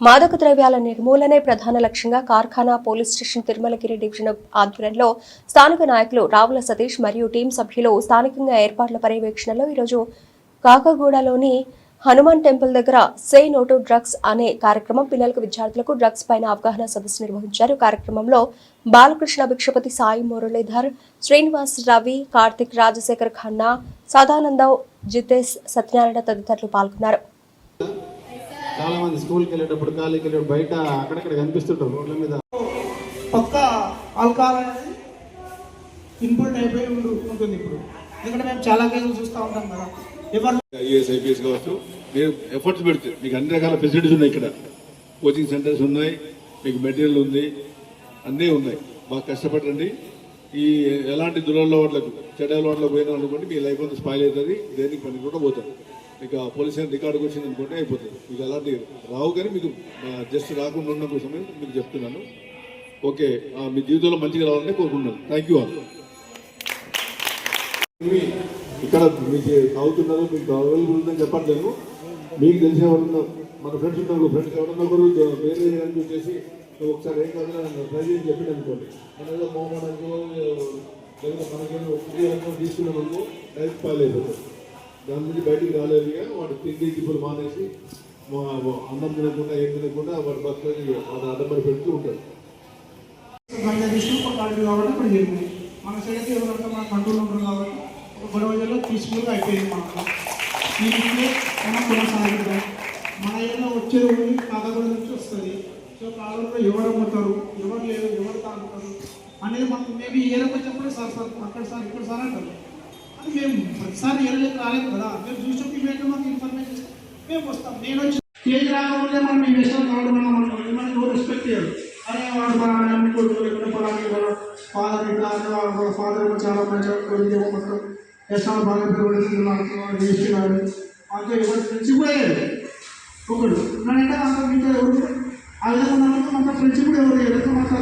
మాదక ద్రవ్యాల నిర్మూలనే ప్రధాన లక్ష్యంగా Karkhana police station Tirumalagiri division ఆధ్వర్యంలో స్థానిక నాయకులు రావుల సతీష్ మరియు టీం సభ్యులు స్థానికంగా ఏర్పాట్ల పర్యవేక్షణలో ఈరోజు కాకగూడలోని హనుమాన్ టెంపుల్ దగ్గర సే నోటు డ్రగ్స్ అనే కార్యక్రమం పిల్లలకు విద్యార్థులకు డ్రగ్స్ పైన అవగాహన సదస్సు నిర్వహించారు. కార్యక్రమంలో బాలకృష్ణ భిక్షపతి సాయి మురళీధర్ శ్రీనివాస్ రవి కార్తిక్ రాజశేఖర్ ఖన్నా సదానందవ్ జితేష్ సత్యనారాయణ తదితరులు పాల్గొన్నారు. చాలా మంది స్కూల్కి వెళ్ళేటప్పుడు కాలేజీకి వెళ్ళేటప్పుడు బయట అక్కడక్కడ కనిపిస్తుంటారు రోడ్ల మీద. పక్క ఆల్కహాల్ అనేది ఇన్పుట్ అయిపోయి ఉంటుంది ఇప్పుడు. ఎందుకంటే మేము చాలా కేసులు చూస్తూ ఉంటాం కదా. ఎవరు ఐఏఎస్ ఐపీఎస్ కావచ్చు. మీరు ఎఫర్ట్స్ పెడితే మీకు అన్ని రకాల ఫెసిలిటీస్ ఉన్నాయి ఇక్కడ. కోచింగ్ సెంటర్స్ ఉన్నాయి మీకు మెటీరియల్ ఉంది అన్నీ ఉన్నాయి. బాగా కష్టపడండి ఈ ఎలాంటి దురలవాట్లకు చెడ్డ అలవాట్లకు పోయినా అనుకోండి మీ లైఫ్ అంతా స్పాయిల్ అవుతుంది. దేనికి పని కూడా పోతుంది ఇక ఆ పోలీస్ రికార్డుకి వచ్చింది అనుకుంటే అయిపోతుంది. మీకు అలాంటి రావు కానీ మీకు జస్ట్ రాకుండా ఉన్న కోసమే మీకు చెప్తున్నాను. ఓకే మీ జీవితంలో మంచిగా రావాలని కోరుకుంటున్నాను. థ్యాంక్ యూ ఆల్ ఇక్కడ మీకు తాగుతున్నారు మీకు అవైలబుల్ ఉందని చెప్పట్లేదు. మీకు తెలిసిన ఎవరన్నా మన ఫ్రెండ్స్ ఉన్నారు ఫ్రెండ్స్ ఎవరన్నా ఒకరు వేరే అని చెప్పేసి నువ్వు ఒకసారి ఏం కాదు నన్ను ట్రై చేసి చెప్పి అనుకోండి. మన ఏదో మోహమానకో లేదా మనకేదో తీసుకున్నాం అనుకో డైరెక్ట్ పాలు అయిపోతుంది దాని నుంచి బయటికి రాలేదు ఇక వాడు తిండి తిప్పులు మానేసి మా- అన్నం తినకుండా ఏం తినకుండా వాడు బతుకొని వాడు అడ్డమని పెడుతూ ఉంటాడు. కాబట్టి ఇప్పుడు జరిగింది. మన సైడ్ ఎవరంతా మన కంట్రోల్ ఉంటారు కాబట్టి ఒక గొడవ జరిగి పీస్ఫుల్గా అయిపోయింది మనకు. దీనికి మనం కొనసాగిద్దాం. మన ఏదో వచ్చేది ఉంది కాకగూడ నుంచి వస్తుంది. సో కాలంలో ఎవరు అమ్ముతారు? ఎవరు లేరు ఎవరు తాగుతారు? అనేది మనకు మేబీ ఏరకు వచ్చినప్పుడు సార్ సార్ అక్కడ సార్ ఇక్కడ సార్ అంటారు. అది మేము ప్రతిసారి ఏళ్ళకి రాలేదు కదా మేము చూసినప్పుడు ఇవేంటో మాకు ఇన్ఫర్మేషన్ ఇస్తాం మేము వస్తాం నేను వచ్చి స్టేజ్ రాకముందే మనం మీ ఇష్టం కావడం మనం అనుకోండి మనకి ఎవరు రెస్పెక్ట్ చేయరు అరే వాడు మా అన్ని కొడుకు లేకుండా పలాని వాడు ఫాదర్ ఇట్లా అంటే వాళ్ళ వాళ్ళ ఫాదర్ ఏమో చాలా మంచిగా కొడుకు మొత్తం ఎస్ఆర్ బాగా పెరుగుతుంది వాడు చేస్తున్నాడు అంతే ఎవరి ఫ్రెండ్షిప్ కూడా లేదు ఒకడు ఉన్నాడంటే అంత మీతో ఎవరు ఆ విధంగా ఉన్నప్పుడు అంత ఫ్రెండ్షిప్ కూడా ఎవరు లేదు మాకు